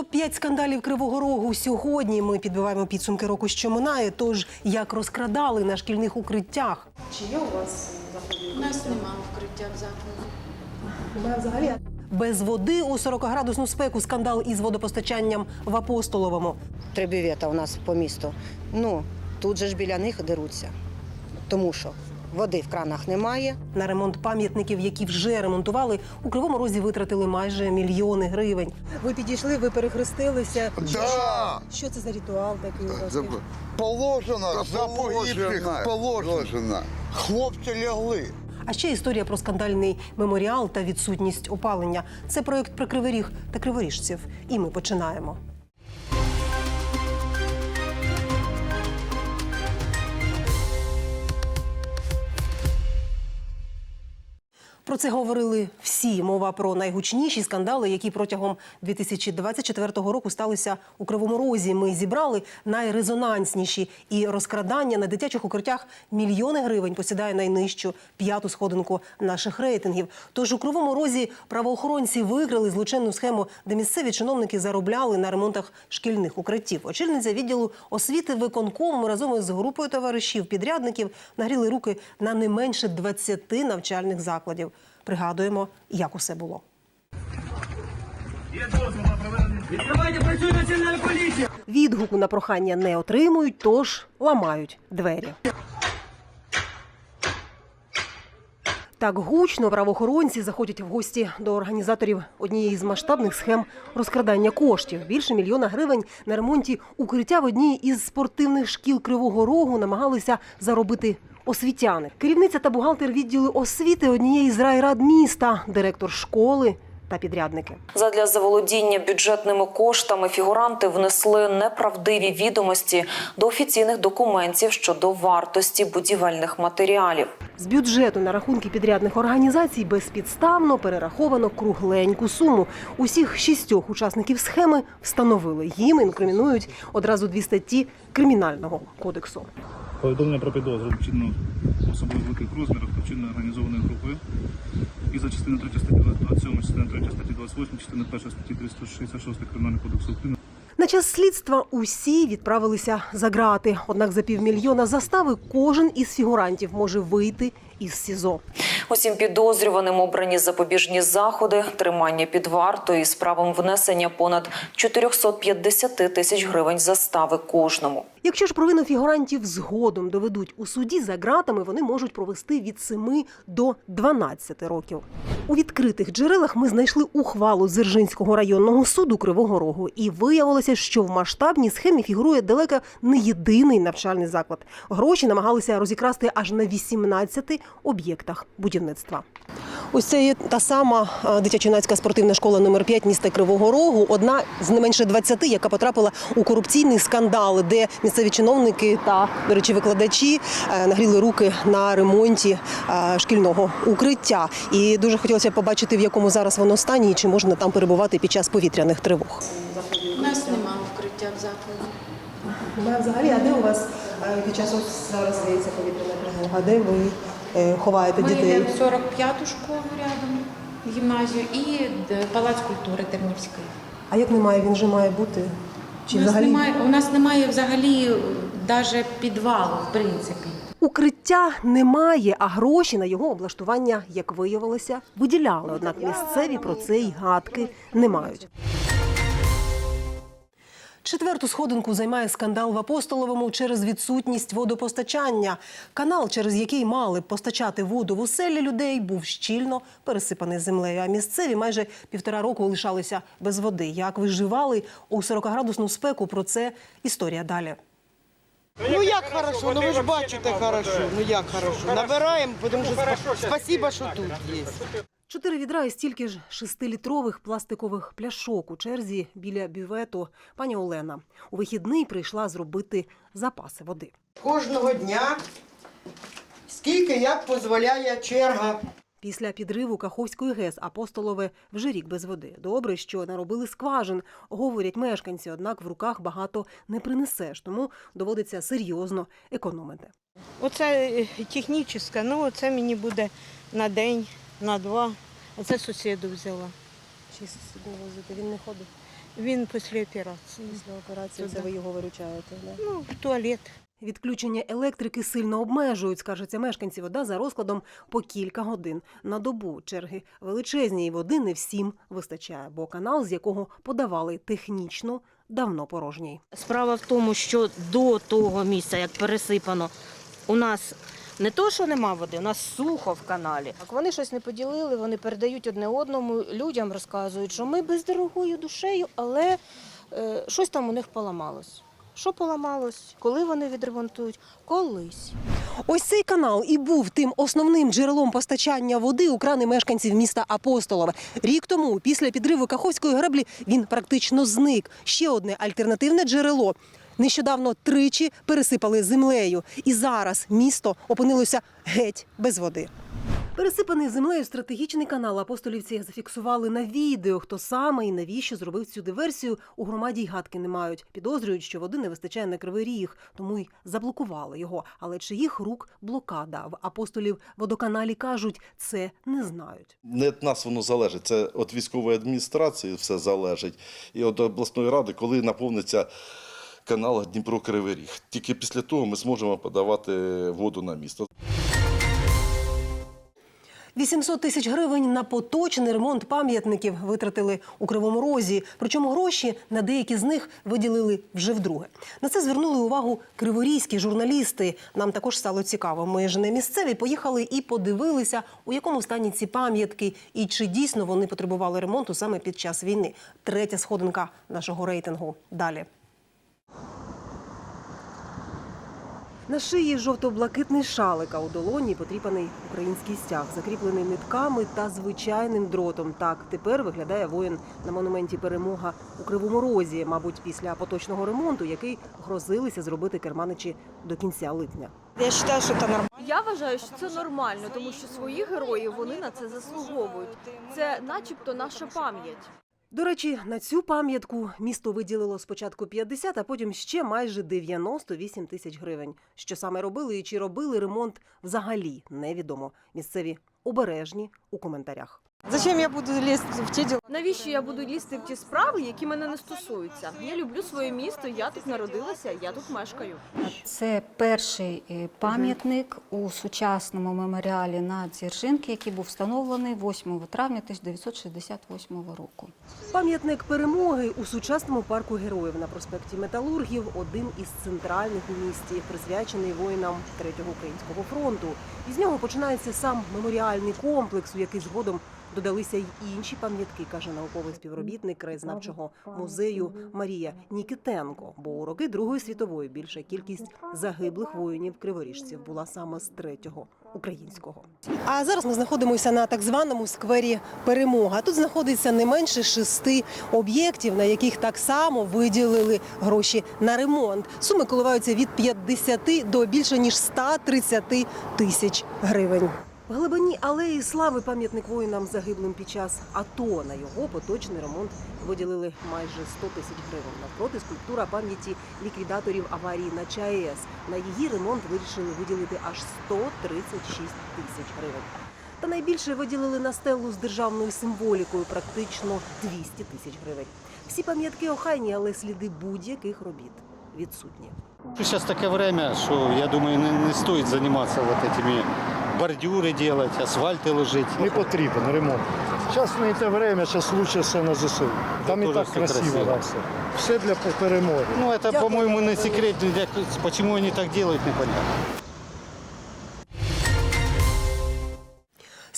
Топ-5 скандалів Кривого Рогу. Сьогодні ми підбиваємо підсумки року, що минає. Тож як розкрадали на шкільних укриттях. Чи є у вас заходи? У нас немає укриття в закладі. Взагалі. Без води у 40-градусну спеку скандал із водопостачанням в Апостоловому. три бювета у нас по місту. Ну, тут же ж біля них деруться. Тому що води в кранах немає. На ремонт пам'ятників, які вже ремонтували, у Кривому Розі витратили майже мільйони гривень. Ви підійшли, ви перехрестилися. Да. Що це за ритуал такий у вас? Положено, за погибших положено. Положено. Хлопці лягли. А ще історія про скандальний меморіал та відсутність опалення. Це проєкт про Кривий Ріг та криворіжців. І ми починаємо. Про це говорили всі. Мова про найгучніші скандали, які протягом 2024 року сталися у Кривому Розі. Ми зібрали найрезонансніші і розкрадання на дитячих укриттях мільйони гривень посідає найнижчу п'яту сходинку наших рейтингів. Тож у Кривому Розі правоохоронці виграли злочинну схему, де місцеві чиновники заробляли на ремонтах шкільних укриттів. Очільниця відділу освіти виконкому разом із групою товаришів підрядників нагріли руки на не менше 20 навчальних закладів. Пригадуємо, як усе було. Відкривайте, працює національна поліція! Відгуку на прохання не отримують, тож ламають двері. Так гучно правоохоронці заходять в гості до організаторів однієї з масштабних схем розкрадання коштів. Більше мільйона гривень на ремонті укриття в одній із спортивних шкіл Кривого Рогу намагалися заробити освітяни. Керівниця та бухгалтер відділу освіти однієї з райрад міста, директор школи та підрядники. Задля заволодіння бюджетними коштами фігуранти внесли неправдиві відомості до офіційних документів щодо вартості будівельних матеріалів. З бюджету на рахунки підрядних організацій безпідставно перераховано кругленьку суму. Усіх шістьох учасників схеми встановили. Їм інкримінують одразу дві статті кримінального кодексу. Повідомлення про підозру вчинено особливо великих розмірах та вчинено організованою групою. І за частини 3 статті 27, частини 3 статті 28, частини 1 статті 366 Кримінального кодексу України На час слідства усі відправилися за ґрати. Однак за півмільйона застави кожен із фігурантів може вийти із СІЗО. Усім підозрюваним обрані запобіжні заходи, тримання під вартою з правом внесення понад 450 тисяч гривень застави кожному. Якщо ж провину фігурантів згодом доведуть у суді за ґратами, вони можуть провести від 7 до 12 років. У відкритих джерелах ми знайшли ухвалу Дзержинського районного суду Кривого Рогу, і виявилося, що в масштабній схемі фігурує далеко не єдиний навчальний заклад. Гроші намагалися розікрасти аж на 18 об'єктах будівництва. Ось це є та сама дитячо-юнацька спортивна школа номер 5 міста Кривого Рогу, одна з не менше 20, яка потрапила у корупційний скандал, де місцеві чиновники та, до речі, викладачі е, нагріли руки на ремонті е, шкільного укриття. І дуже хотілося б побачити, в якому зараз воно стані і чи можна там перебувати під час повітряних тривог. У нас немає укриття в закладі. Взагалі, а де у вас під час зараз здається повітряна тривога? Де ви е, ховаєте Ми йдемо в 45-ту школу рядом, гімназію і палац культури Тернівський. А як немає, він же має бути? Чи у, нас взагалі немає, у нас немає взагалі навіть підвалу, в принципі. Укриття немає, а гроші на його облаштування, як виявилося, виділяли. Однак місцеві про це й гадки не мають. Четверту сходинку займає скандал в Апостоловому через відсутність водопостачання. Канал, через який мали постачати воду в оселі людей, був щільно пересипаний землею. А місцеві майже півтора року лишалися без води. Як виживали у 40-градусну спеку? Про це історія далі. Ну як хорошо, ну ви ж бачите хорошо. Ну як хорошо. Набираємо, тому що спа- спасибо, що тут є. Чотири відра і стільки ж шестилітрових пластикових пляшок у черзі біля бювету пані Олена. У вихідний прийшла зробити запаси води. Кожного дня, скільки як дозволяє черга. Після підриву Каховської ГЕС апостолове вже рік без води. Добре, що наробили скважин, говорять мешканці. Однак в руках багато не принесеш, тому доводиться серйозно економити. Оце е, технічне, ну це мені буде на день, на два. А це сусіду взяла. Чи з возити? Він не ходить. Він після операції. Після операції це ви його виручаєте. Да? Ну, в туалет. Відключення електрики сильно обмежують, скаржаться мешканці. Вода за розкладом по кілька годин на добу. Черги величезні і води не всім вистачає, бо канал, з якого подавали технічно, давно порожній. Справа в тому, що до того місця, як пересипано, у нас не то, що нема води, у нас сухо в каналі. Так вони щось не поділили, вони передають одне одному, людям розказують, що ми бездорогою душею, але е, щось там у них поламалось. Що поламалось? Коли вони відремонтують? Колись. Ось цей канал і був тим основним джерелом постачання води у крани мешканців міста Апостолове. Рік тому, після підриву Каховської греблі, він практично зник. Ще одне альтернативне джерело. Нещодавно тричі пересипали землею, і зараз місто опинилося геть без води. Пересипаний землею стратегічний канал апостолівці зафіксували на відео. Хто саме і навіщо зробив цю диверсію, у громаді й гадки не мають. Підозрюють, що води не вистачає на кривий ріг, тому й заблокували його. Але чиїх рук блокада в апостолів водоканалі кажуть, це не знають. Не від нас воно залежить. Це від військової адміністрації все залежить. І від обласної ради, коли наповниться канал Дніпро Кривий Ріг. Тільки після того ми зможемо подавати воду на місто. 800 тисяч гривень на поточний ремонт пам'ятників витратили у Кривому Розі. Причому гроші на деякі з них виділили вже вдруге. На це звернули увагу криворізькі журналісти. Нам також стало цікаво. Ми ж не місцеві поїхали і подивилися, у якому стані ці пам'ятки і чи дійсно вони потребували ремонту саме під час війни. Третя сходинка нашого рейтингу. Далі. На шиї жовто-блакитний шалик, а у долоні потріпаний український стяг, закріплений нитками та звичайним дротом. Так тепер виглядає воїн на монументі Перемога у Кривому Розі, мабуть, після поточного ремонту, який грозилися зробити керманичі до кінця липня. Я вважаю, що це нормально. Я вважаю, що це нормально, тому що своїх героїв вони на це заслуговують. Це, начебто, наша пам'ять. До речі, на цю пам'ятку місто виділило спочатку 50, а потім ще майже 98 тисяч гривень. Що саме робили і чи робили ремонт взагалі невідомо. Місцеві обережні у коментарях. Зачем я буду лізти в ті діла? Навіщо я буду лізти в ті справи, які мене не стосуються? Я люблю своє місто, я тут народилася, я тут мешкаю. Це перший е, пам'ятник у сучасному меморіалі на Дзержинки, який був встановлений 8 травня 1968 року. Пам'ятник перемоги у сучасному парку героїв на проспекті Металургів один із центральних у місті, присвячений воїнам Третього українського фронту. Із нього починається сам меморіальний комплекс, у який згодом додалися й інші пам'ятки, каже науковий співробітник краєзнавчого музею Марія Нікітенко. Бо у роки Другої світової більша кількість загиблих воїнів криворіжців була саме з третього українського. А зараз ми знаходимося на так званому сквері Перемога. Тут знаходиться не менше шести об'єктів, на яких так само виділили гроші на ремонт. Суми коливаються від 50 до більше ніж 130 тисяч гривень. В глибині алеї слави пам'ятник воїнам загиблим під час АТО. На його поточний ремонт виділили майже 100 тисяч гривень. Навпроти скульптура пам'яті ліквідаторів аварії на ЧАЕС. На її ремонт вирішили виділити аж 136 тисяч гривень. Та найбільше виділили на стелу з державною символікою практично 200 тисяч гривень. Всі пам'ятки охайні, але сліди будь-яких робіт відсутні. Сейчас такое время, что, я думаю, не, не стоит заниматься вот этими бордюры делать, асфальты ложить. Не потрібен ремонт. Зараз не те время, зараз лучше все на ЗСУ. Там і Дуже так все красиво, красиво. да, все. Все для перемоги. Ну, это, по-моему, не секрет. для- Почему они так делают, непонятно.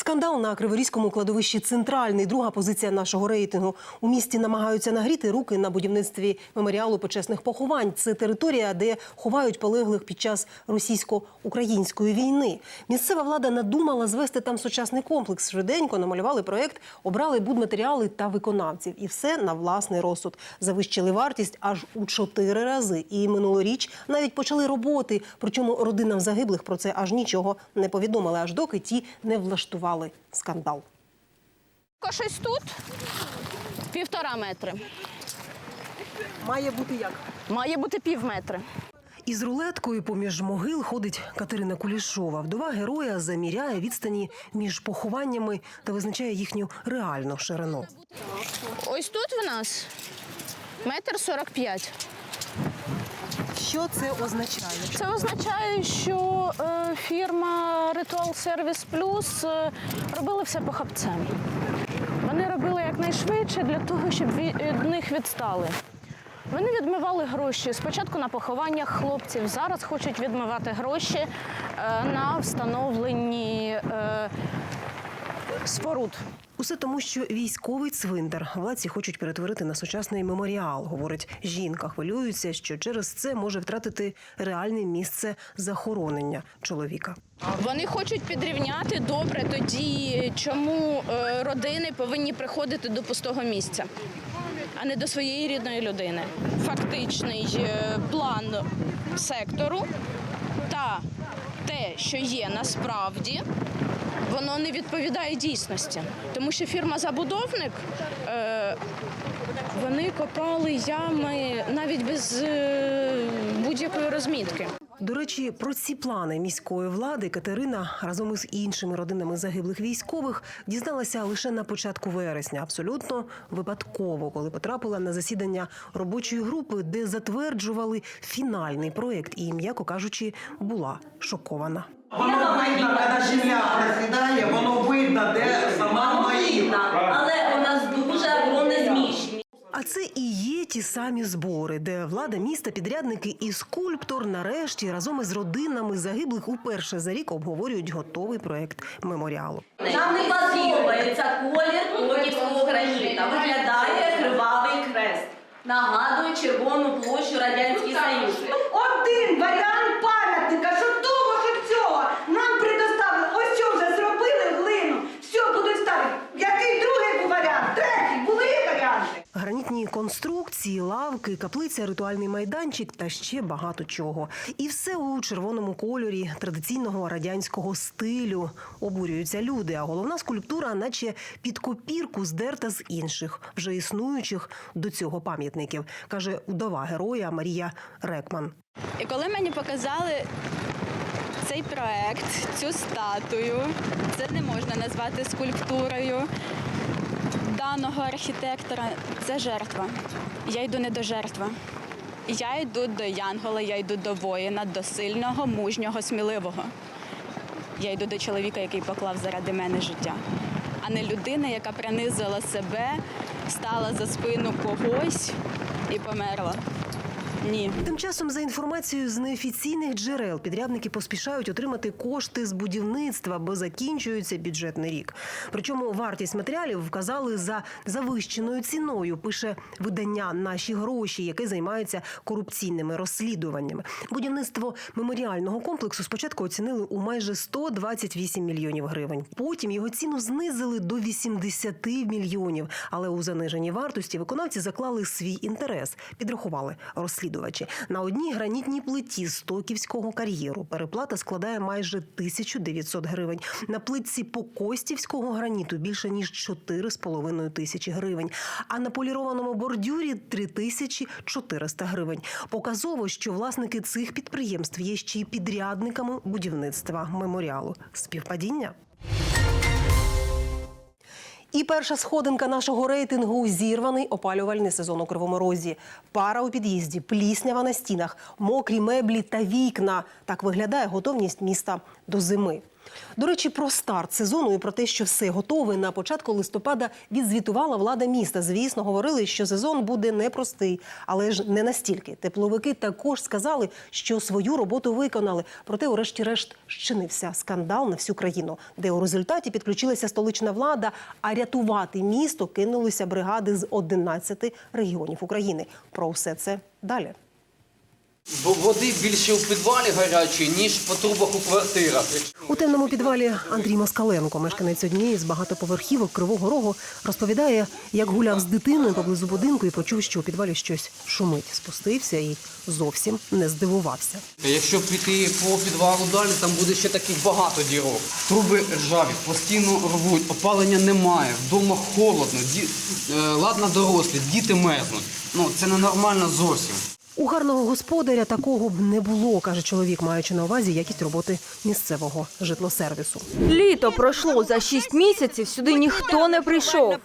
Скандал на Криворізькому кладовищі центральний. Друга позиція нашого рейтингу. У місті намагаються нагріти руки на будівництві меморіалу почесних поховань. Це територія, де ховають полеглих під час російсько-української війни. Місцева влада надумала звести там сучасний комплекс. Швиденько намалювали проект, обрали будматеріали та виконавців. І все на власний розсуд. Завищили вартість аж у чотири рази. І минулоріч навіть почали роботи. Причому родинам загиблих про це аж нічого не повідомили, аж доки ті не влаштували скандал. Щось тут півтора метри. Має бути як. Має бути пів метри. Із рулеткою поміж могил ходить Катерина Кулішова. Вдова героя заміряє відстані між похованнями та визначає їхню реальну ширину. Ось тут в нас Метр сорок п'ять. Що це означає? Це означає, що е, фірма Ritual Service Plus е, робила все похапцем. Вони робили якнайшвидше для того, щоб від, від них відстали. Вони відмивали гроші спочатку на похованнях хлопців, зараз хочуть відмивати гроші е, на встановленні е, споруд. Усе тому, що військовий цвинтар владці хочуть перетворити на сучасний меморіал. Говорить жінка, хвилюється, що через це може втратити реальне місце захоронення чоловіка. Вони хочуть підрівняти добре. Тоді чому е, родини повинні приходити до пустого місця, а не до своєї рідної людини? Фактичний е, план сектору та те, що є насправді. Воно не відповідає дійсності, тому що фірма-забудовник е, вони копали ями навіть без е, будь-якої розмітки. До речі, про ці плани міської влади Катерина разом із іншими родинами загиблих військових дізналася лише на початку вересня, абсолютно випадково, коли потрапила на засідання робочої групи, де затверджували фінальний проєкт, і, м'яко кажучи, була шокована. Воно видно, коли земля просідає, воно видно, де сама могила. Але у нас дуже огромне зміщення. А це і є ті самі збори, де влада міста, підрядники і скульптор нарешті разом із родинами загиблих уперше за рік обговорюють готовий проект меморіалу. Нам не подобається колір Конівського граніта. Виглядає кривавий крест, Нагадує червону площу Радянський Союз. Один варіант пам'ятника, що того, що цього. Нам предоставили, ось що вже зробили глину, все будуть ставити. Який другий був варіант? Третій, були варіанти. Гранітні конструкції, лавки, каплиця, ритуальний майданчик та ще багато чого. І все у червоному кольорі традиційного радянського стилю. Обурюються люди. А головна скульптура, наче під копірку, здерта з інших, вже існуючих до цього пам'ятників, каже удова героя Марія Рекман. І коли мені показали цей проект, цю статую, це не можна назвати скульптурою даного архітектора. Це жертва. Я йду не до жертви. Я йду до Янгола, я йду до воїна, до сильного, мужнього, сміливого. Я йду до чоловіка, який поклав заради мене життя, а не людина, яка принизила себе, стала за спину когось і померла. Ні. Тим часом, за інформацією з неофіційних джерел, підрядники поспішають отримати кошти з будівництва, бо закінчується бюджетний рік. Причому вартість матеріалів вказали за завищеною ціною. Пише видання Наші гроші, яке займається корупційними розслідуваннями. Будівництво меморіального комплексу спочатку оцінили у майже 128 мільйонів гривень. Потім його ціну знизили до 80 мільйонів. Але у заниженій вартості виконавці заклали свій інтерес, підрахували розслідувачі. На одній гранітній плиті з Токівського кар'єру переплата складає майже 1900 гривень. На плитці Покостівського граніту більше ніж 4,5 тисячі гривень. А на полірованому бордюрі 3400 гривень. Показово, що власники цих підприємств є ще й підрядниками будівництва меморіалу. Співпадіння. І перша сходинка нашого рейтингу зірваний опалювальний сезон у Кривому Розі. Пара у під'їзді, пліснява на стінах, мокрі меблі та вікна. Так виглядає готовність міста до зими. До речі, про старт сезону і про те, що все готове на початку листопада відзвітувала влада міста. Звісно, говорили, що сезон буде непростий, але ж не настільки. Тепловики також сказали, що свою роботу виконали. Проте, урешті-решт, щинився скандал на всю країну, де у результаті підключилася столична влада, а рятувати місто кинулися бригади з 11 регіонів України. Про все це далі. Бо води більше у підвалі гарячої, ніж по трубах у квартирах. У темному підвалі Андрій Москаленко, мешканець однієї з багатоповерхівок Кривого Рогу, розповідає, як гуляв з дитиною поблизу будинку і почув, що у підвалі щось шумить. Спустився і зовсім не здивувався. Якщо піти по підвалу далі, там буде ще таких багато дірок. Труби ржаві, постійно рвуть, опалення немає, вдома холодно, ді... е, ладно дорослі, діти мерзнуть. Ну це ненормально зовсім. У гарного господаря такого б не було, каже чоловік, маючи на увазі якість роботи місцевого житлосервісу. Літо пройшло за шість місяців. Сюди ніхто не прийшов.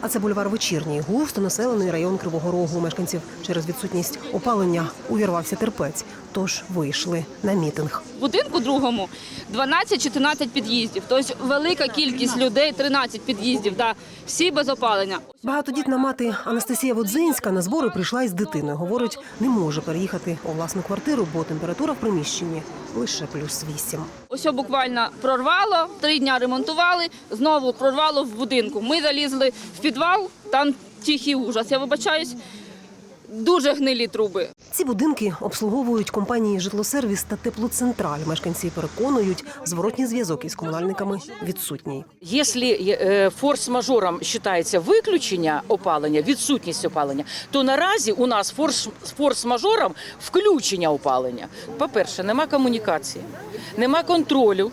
А це бульвар вечірній, густо населений район Кривого Рогу. Мешканців через відсутність опалення увірвався терпець, тож вийшли на мітинг. В будинку другому 12-14 під'їздів. Тобто велика кількість людей, 13 під'їздів, да, всі без опалення. Багатодітна мати Анастасія Водзинська на збори прийшла із дитиною. Говорить, не може переїхати у власну квартиру, бо температура в приміщенні лише плюс вісім. Ось буквально прорвало, три дня ремонтували, знову прорвало в будинку. Ми залізли в підвал, там тихий ужас. Я вибачаюсь, дуже гнилі труби. Ці будинки обслуговують компанії «Житлосервіс» та «Теплоцентраль». Мешканці переконують, зворотній зв'язок із комунальниками відсутній. Якщо е, форс-мажором вважається виключення опалення, відсутність опалення, то наразі у нас форс- форс-мажором включення опалення. По-перше, нема комунікації, нема контролю.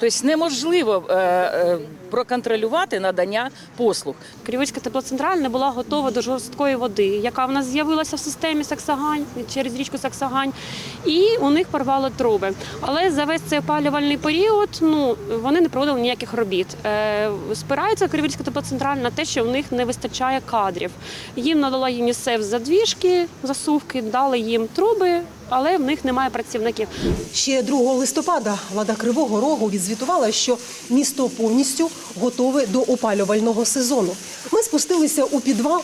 Тобто неможливо е, е, проконтролювати надання послуг. Кривицька теплоцентраль не була готова до жорсткої води, яка в нас з'явилася в системі Саксагань через річку Саксагань, і у них порвало труби. Але за весь цей опалювальний період ну вони не проводили ніяких робіт. Е, спирається Кривицька теплоцентраль на те, що в них не вистачає кадрів. Їм надала ЮНІСЕФ задвіжки, засувки, дали їм труби, але в них немає працівників. Ще 2 листопада влада Кривого Рогу відзвітувала, що місто повністю готове до опалювального сезону. Ми спустилися у підвал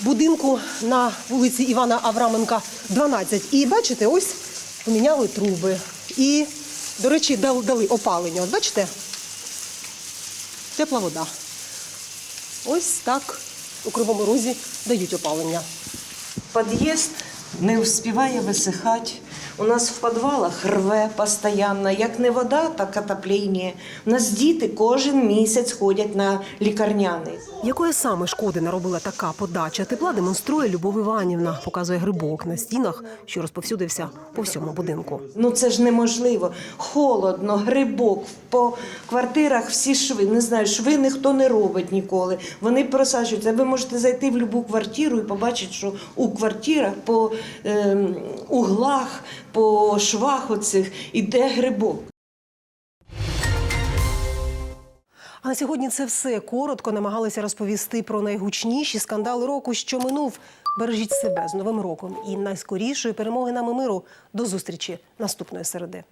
будинку на вулиці Івана Авраменка, 12. І бачите, ось поміняли труби. І, до речі, дали опалення. От бачите? Тепла вода. Ось так у Кривому Розі дають опалення. Під'їзд не вспіває висихати. У нас в підвалах рве постійно. Як не вода, так отоплення. У нас діти кожен місяць ходять на лікарняний. Якої саме шкоди наробила така подача тепла, демонструє Любов Іванівна, показує грибок на стінах, що розповсюдився по всьому будинку. Ну це ж неможливо. Холодно, грибок. По квартирах всі шви. Не знаю, шви ніхто не робить ніколи. Вони просаджуються. Ви можете зайти в будь-яку квартиру і побачити, що у квартирах по ем, углах, по швах оцих іде грибок. А на сьогодні це все коротко намагалися розповісти про найгучніші скандали року, що минув. Бережіть себе з новим роком і найскорішої перемоги нами миру. До зустрічі наступної середи.